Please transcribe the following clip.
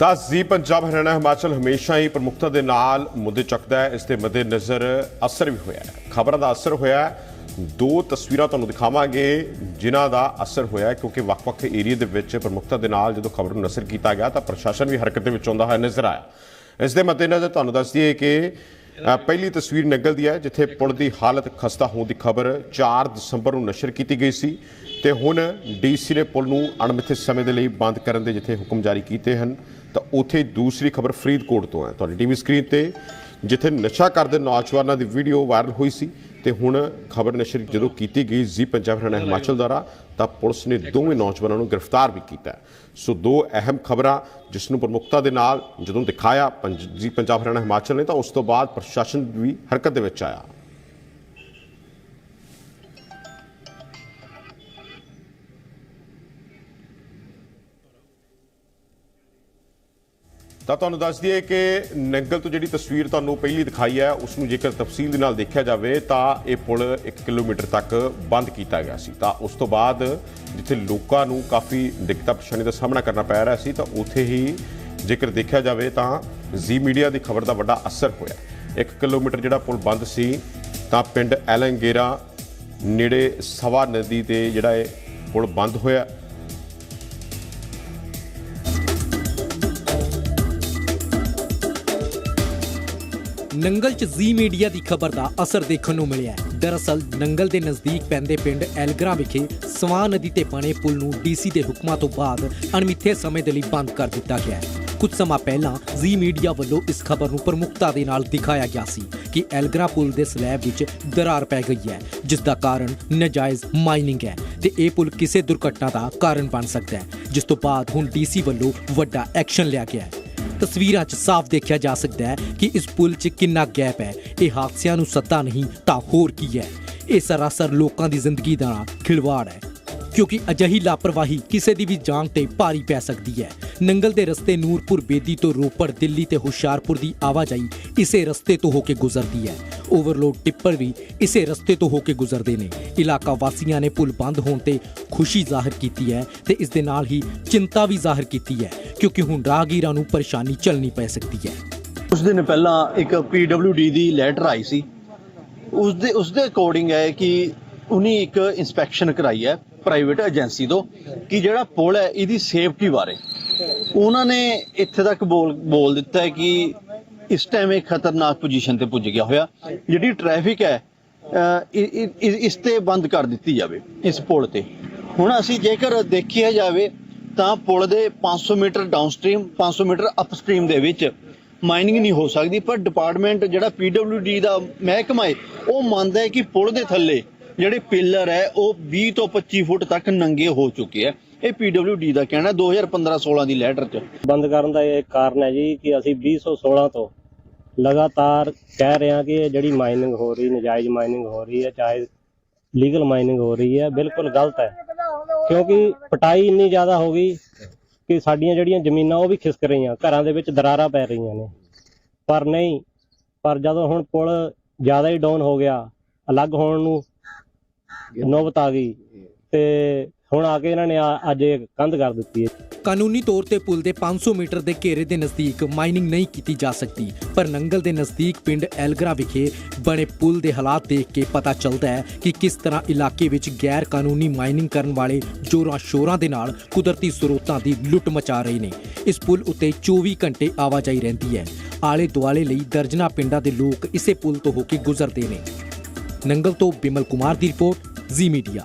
ਤਾਂ ਜ਼ੀ ਪੰਜਾਬ ਹਰਿਆਣਾ ਹਿਮਾਚਲ ਹਮੇਸ਼ਾ ਹੀ ਪ੍ਰਮੁਖਤਾ ਦੇ ਨਾਲ ਮੁੱਦੇ ਚੱਕਦਾ ਹੈ। ਇਸ ਦੇ ਮੱਦੇ ਨਜ਼ਰ ਅਸਰ ਵੀ ਹੋਇਆ ਹੈ। ਖਬਰਾਂ ਦਾ ਅਸਰ ਹੋਇਆ ਹੈ। ਦੋ ਤਸਵੀਰਾਂ ਤੁਹਾਨੂੰ ਦਿਖਾਵਾਂਗੇ, ਜਿਨ੍ਹਾਂ ਦਾ ਅਸਰ ਹੋਇਆ ਕਿਉਂਕਿ ਵੱਖ-ਵੱਖ ਏਰੀਆ ਦੇ ਵਿੱਚ ਪ੍ਰਮੁਖਤਾ ਦੇ ਨਾਲ ਜਦੋਂ ਖਬਰ ਨੂੰ ਨਸ਼ਰ ਕੀਤਾ ਗਿਆ, ਤਾਂ ਪ੍ਰਸ਼ਾਸਨ ਵੀ ਹਰਕਤ ਦੇ ਵਿੱਚ ਆਉਂਦਾ ਹੋਇਆ ਨਜ਼ਰ ਆਇਆ। ਇਸ ਦੇ ਮੱਦੇ ਨਜ਼ਰ ਤੁਹਾਨੂੰ ਦੱਸ ਦਈਏ ਕਿ ਪਹਿਲੀ ਤਸਵੀਰ ਨਿਕਲਦੀ ਹੈ, ਜਿੱਥੇ ਪੁਲ ਦੀ ਹਾਲਤ ਖਸਤਾ ਹੋਣ ਦੀ ਖਬਰ 4 ਦਸੰਬਰ ਨੂੰ ਨਸ਼ਰ ਕੀਤੀ ਗਈ ਸੀ ਤੇ ਹੁਣ ਡੀਸੀ ਨੇ ਪੁਲ ਨੂੰ ਅਣਮਿੱਥੇ ਸਮੇਂ ਦੇ ਲਈ ਬੰਦ ਕਰਨ ਦੇ ਜਿੱਥੇ ਹੁਕਮ ਜਾਰੀ ਕੀਤੇ ਹਨ। ਤਾਂ ਉੱਥੇ ਦੂਸਰੀ ਖਬਰ ਫਰੀਦਕੋਟ ਤੋਂ ਹੈ। ਤੁਹਾਡੀ ਟੀਵੀ ਸਕਰੀਨ ਤੇ ਜਿੱਥੇ ਨਸ਼ਾ ਕਰਦੇ ਨੌਜਵਾਨਾਂ ਦੀ ਵੀਡੀਓ ਵਾਇਰਲ ਹੋਈ ਸੀ ਤੇ ਹੁਣ ਖਬਰ ਨਸ਼ਰ ਜਦੋਂ ਕੀਤੀ ਗਈ ਜੀ ਪੰਜਾਬ ਹਰਿਆਣਾ ਹਿਮਾਚਲ ਦੁਆਰਾ, ਤਾਂ ਪੁਲਿਸ ਨੇ ਦੋਵੇਂ ਨੌਜਵਾਨਾਂ ਨੂੰ ਗ੍ਰਿਫਤਾਰ ਵੀ ਕੀਤਾ ਸੋ ਦੋ ਅਹਿਮ ਖਬਰਾਂ ਜਿਸ ਨੂੰ ਪ੍ਰਮੁਖਤਾ ਦੇ ਨਾਲ ਜਦੋਂ ਦਿਖਾਇਆ ਪੰਜ- ਜੀ ਪੰਜਾਬ ਹਰਿਆਣਾ ਹਿਮਾਚਲ ਨੇ, ਤਾਂ ਉਸ ਤੋਂ ਬਾਅਦ ਪ੍ਰਸ਼ਾਸਨ ਵੀ ਹਰਕਤ ਦੇ ਵਿੱਚ ਆਇਆ। ਤਾਂ ਤੁਹਾਨੂੰ ਦੱਸ ਦਈਏ ਕਿ ਨੰਗਲ ਤੋਂ ਜਿਹੜੀ ਤਸਵੀਰ ਤੁਹਾਨੂੰ ਪਹਿਲੀ ਦਿਖਾਈ ਹੈ, ਉਸ ਨੂੰ ਜੇਕਰ ਤਫਸੀਲ ਦੇ ਨਾਲ ਦੇਖਿਆ ਜਾਵੇ, ਤਾਂ ਇਹ ਪੁਲ 1 ਕਿਲੋਮੀਟਰ ਤੱਕ ਬੰਦ ਕੀਤਾ ਗਿਆ ਸੀ। ਤਾਂ ਉਸ ਤੋਂ ਬਾਅਦ ਜਿੱਥੇ ਲੋਕਾਂ ਨੂੰ ਕਾਫੀ ਦਿੱਕਤਾਂ ਪਰੇਸ਼ਾਨੀ ਦਾ ਸਾਹਮਣਾ ਕਰਨਾ ਪੈ ਰਿਹਾ ਸੀ, ਤਾਂ ਉੱਥੇ ਹੀ ਜੇਕਰ ਦੇਖਿਆ ਜਾਵੇ, ਤਾਂ ਜ਼ੀ ਮੀਡੀਆ ਦੀ ਖਬਰ ਦਾ ਵੱਡਾ ਅਸਰ ਹੋਇਆ। 1 ਕਿਲੋਮੀਟਰ ਜਿਹੜਾ ਪੁਲ ਬੰਦ ਸੀ, ਤਾਂ ਪਿੰਡ ਐਲੰਗੇਰਾ ਨੇੜੇ ਸਵਾ ਨਦੀ ਤੇ ਜਿਹੜਾ ਇਹ ਪੁਲ ਬੰਦ ਹੋਇਆ। ਨੰਗਲ ਚ ਜ਼ੀ ਮੀਡੀਆ ਦੀ ਖਬਰ ਦਾ ਅਸਰ ਦੇਖਣ ਨੂੰ ਮਿਲਿਆ ਹੈ। ਦਰਅਸਲ, ਨੰਗਲ ਦੇ ਨਜ਼ਦੀਕ ਪੈਂਦੇ ਪਿੰਡ ਐਲਗਰਾ ਵਿਖੇ ਸਵਾਂ ਨਦੀ ਤੇ ਬਣੇ ਪੁਲ ਨੂੰ ਡੀਸੀ ਦੇ ਹੁਕਮਾਂ ਤੋਂ ਬਾਅਦ ਅਣਮਿੱਥੇ ਸਮੇਂ ਦੇ ਲਈ ਬੰਦ ਕਰ ਦਿੱਤਾ ਗਿਆ ਹੈ ਕੁਝ ਸਮਾਂ ਪਹਿਲਾਂ ਜ਼ੀ ਮੀਡੀਆ ਵੱਲੋਂ ਇਸ ਖਬਰ ਨੂੰ ਪ੍ਰਮੁੱਖਤਾ ਦੇ ਨਾਲ ਦਿਖਾਇਆ ਗਿਆ ਸੀ ਕਿ ਐਲਗਰਾ ਪੁਲ ਦੇ ਸਲੈਬ ਵਿੱਚ ਦਰਾਰ ਪੈ ਗਈ ਹੈ, ਜਿਸ ਦਾ ਕਾਰਨ ਨਜਾਇਜ਼ ਮਾਈਨਿੰਗ ਹੈ ਤੇ ਇਹ ਪੁਲ ਕਿਸੇ ਦੁਰਘਟਨਾ ਦਾ ਕਾਰਨ ਬਣ ਸਕਦਾ ਹੈ, ਜਿਸ ਤੋਂ ਬਾਅਦ ਹੁਣ ਡੀਸੀ ਵੱਲੋਂ ਵੱਡਾ ਐਕਸ਼ਨ ਲਿਆ ਗਿਆ ਹੈ ਤਸਵੀਰਾਂ 'ਚ ਸਾਫ਼ ਦੇਖਿਆ ਜਾ ਸਕਦਾ ਹੈ ਕਿ ਇਸ ਪੁਲ 'ਚ ਕਿੰਨਾ ਗੈਪ ਹੈ। ਇਹ ਹਾਦਸਿਆਂ ਨੂੰ ਸੱਦਾ ਨਹੀਂ, ਤਾਂ ਹੋਰ ਕੀ ਹੈ? ਇਹ ਸਰਾਸਰ ਲੋਕਾਂ ਦੀ ਜ਼ਿੰਦਗੀ ਦਾ ਖਿਲਵਾੜ ਹੈ, ਕਿਉਂਕਿ ਅਜਿਹੀ ਲਾਪਰਵਾਹੀ ਕਿਸੇ ਦੀ ਵੀ ਜਾਨ ਤੇ ਭਾਰੀ ਪੈ ਸਕਦੀ ਹੈ। ਨੰਗਲ ਦੇ ਰਸਤੇ ਨੂਰਪੁਰ ਬੇਦੀ ਤੋਂ ਰੋਪੜ ਦਿੱਲੀ ਤੇ ਹੁਸ਼ਿਆਰਪੁਰ ਦੀ ਆਵਾਜਾਈ ਇਸੇ ਰਸਤੇ ਤੋਂ ਹੋ ਕੇ ਗੁਜ਼ਰਦੀ ਹੈ। ਓਵਰਲੋਡ ਟਿੱਪਰ ਵੀ ਇਸੇ ਰਸਤੇ ਤੋਂ ਹੋ ਕੇ ਗੁਜ਼ਰਦੇ ਨੇ। ਇਲਾਕਾ ਵਾਸੀਆਂ ਨੇ ਪੁਲ ਬੰਦ ਹੋਣ ਤੇ ਖੁਸ਼ੀ ਜ਼ਾਹਰ ਕੀਤੀ ਹੈ ਤੇ ਇਸ ਦੇ ਨਾਲ ਹੀ ਚਿੰਤਾ ਵੀ ਜ਼ਾਹਰ ਕੀਤੀ ਹੈ, ਕਿਉਂਕਿ ਹੁਣ ਰਾਹਗੀਰਾਂ ਨੂੰ ਪਰੇਸ਼ਾਨੀ ਚੱਲਣੀ ਪੈ ਸਕਦੀ ਹੈ। ਕੁਝ ਦਿਨ ਪਹਿਲਾਂ ਇੱਕ PWD ਦੀ ਲੈਟਰ ਆਈ ਸੀ। ਉਸ ਦੇ ਉਸ ਦੇ ਅਕੋਰਡਿੰਗ ਹੈ ਕਿ ਉਨੀ ਇੱਕ ਇਨਸਪੈਕਸ਼ਨ ਕਰਾਈ ਹੈ ਪ੍ਰਾਈਵੇਟ ਏਜੰਸੀ ਤੋਂ ਕਿ ਜਿਹੜਾ ਪੁਲ ਹੈ, ਇਹਦੀ ਸੇਫਟੀ ਬਾਰੇ। ਉਹਨਾਂ ਨੇ ਇੱਥੇ ਤੱਕ ਬੋਲ ਬੋਲ ਦਿੱਤਾ ਹੈ ਕਿ ਇਸ ਟਾਈਮ ਇਹ ਖਤਰਨਾਕ ਪੋਜੀਸ਼ਨ ਤੇ ਪੁੱਜ ਗਿਆ ਹੋਇਆ। ਜਿਹੜੀ ਟ੍ਰੈਫਿਕ ਹੈ ਇਸ ਤੇ ਬੰਦ ਕਰ ਦਿੱਤੀ ਜਾਵੇ, ਇਸ ਪੁਲ ਤੇ। ਹੁਣ ਅਸੀਂ ਜੇਕਰ ਦੇਖਿਆ ਜਾਵੇ, ਤਾਂ ਪੁਲ ਦੇ 500 ਮੀਟਰ ਡਾਊਨਸਟ੍ਰੀਮ 500 ਮੀਟਰ ਅਪਸਟ੍ਰੀਮ ਦੇ ਵਿੱਚ ਮਾਈਨਿੰਗ ਨਹੀਂ ਹੋ ਸਕਦੀ, ਪਰ ਡਿਪਾਰਟਮੈਂਟ ਜਿਹੜਾ PWD ਦਾ ਮਹਿਕਮਾ ਹੈ ਉਹ ਮੰਨਦਾ ਹੈ ਕਿ ਪੁਲ ਦੇ ਥੱਲੇ ਜਿਹੜੇ ਪਿਲਰ ਹੈ, ਉਹ 20 ਤੋਂ 25 ਫੁੱਟ ਤੱਕ ਨੰਗੇ ਹੋ ਚੁੱਕੇ ਆ। ਇਹ PWD ਦਾ ਕਹਿਣਾ 2015-16 ਦੀ ਲੈਟਰ 'ਚ। ਬੰਦ ਕਰਨ ਦਾ ਇਹ ਕਾਰਨ ਹੈ ਜੀ ਕਿ ਅਸੀਂ 2016 ਤੋਂ ਲਗਾਤਾਰ ਕਹਿ ਰਹੇ ਹਾਂ ਕਿ ਇਹ ਜਿਹੜੀ ਮਾਈਨਿੰਗ ਹੋ ਰਹੀ, ਨਜਾਇਜ਼ ਮਾਈਨਿੰਗ ਹੋ ਰਹੀ ਹੈ, ਚਾਹੇ ਲੀਗਲ ਮਾਈਨਿੰਗ ਹੋ ਰਹੀ ਹੈ, ਬਿਲਕੁਲ ਗਲਤ ਹੈ। ਕਿਉਂਕਿ ਪਟਾਈ ਇੰਨੀ ਜ਼ਿਆਦਾ ਹੋ ਗਈ ਕਿ ਸਾਡੀਆਂ ਜਿਹੜੀਆਂ ਜ਼ਮੀਨਾਂ ਉਹ ਵੀ ਖਿਸਕ ਰਹੀਆਂ, ਘਰਾਂ ਦੇ ਵਿੱਚ ਦਰਾਰਾਂ ਪੈ ਰਹੀਆਂ ਨੇ। ਪਰ ਨਹੀਂ, ਪਰ ਜਦੋਂ ਹੁਣ ਪੁਲ ਜ਼ਿਆਦਾ ਹੀ ਡਾਊਨ ਹੋ ਗਿਆ, ਅਲੱਗ ਹੋਣ ਨੂੰ ਨੌਬਤ ਆ ਗਈ ਤੇ ਹੁਣ ਆ ਕੇ ਇਹਨਾਂ ਨੇ ਆ- ਅੱਜ ਇਹ ਕੰਧ ਕਰ ਦਿੱਤੀ ਹੈ। ਕਾਨੂੰਨੀ ਤੌਰ ਤੇ ਪੁਲ ਦੇ 500 ਮੀਟਰ ਦੇ ਘੇਰੇ ਦੇ ਨਜ਼ਦੀਕ ਮਾਈਨਿੰਗ ਨਹੀਂ ਕੀਤੀ ਜਾ ਸਕਦੀ, ਪਰ ਨੰਗਲ ਦੇ ਨਜ਼ਦੀਕ ਪਿੰਡ ਐਲਗਰਾ ਵਿਖੇ ਬਣੇ ਪੁਲ ਦੇ ਹਾਲਾਤ ਦੇਖ ਕੇ ਪਤਾ ਚੱਲਦਾ ਹੈ ਕਿ ਕਿਸ ਤਰ੍ਹਾਂ ਇਲਾਕੇ ਵਿੱਚ ਗੈਰ ਕਾਨੂੰਨੀ ਮਾਈਨਿੰਗ ਕਰਨ ਵਾਲੇ ਜੋਰਾਂ ਸ਼ੋਰਾਂ ਦੇ ਨਾਲ ਕੁਦਰਤੀ ਸਰੋਤਾਂ ਦੀ ਲੁੱਟ ਮਚਾ ਰਹੇ ਨੇ। ਇਸ ਪੁਲ ਉੱਤੇ 24 ਘੰਟੇ ਆਵਾਜਾਈ ਰਹਿੰਦੀ ਹੈ। ਆਲੇ ਦੁਆਲੇ ਲਈ ਦਰਜਨਾ ਪਿੰਡਾਂ ਦੇ ਲੋਕ ਇਸੇ ਪੁਲ ਤੋਂ ਹੋ ਕੇ ਗੁਜ਼ਰਦੇ ਨੇ। ਨੰਗਲ ਤੋਂ ਬਿਮਲ ਕੁਮਾਰ ਦੀ ਰਿਪੋਰਟ, ਜ਼ੀ ਮੀਡੀਆ।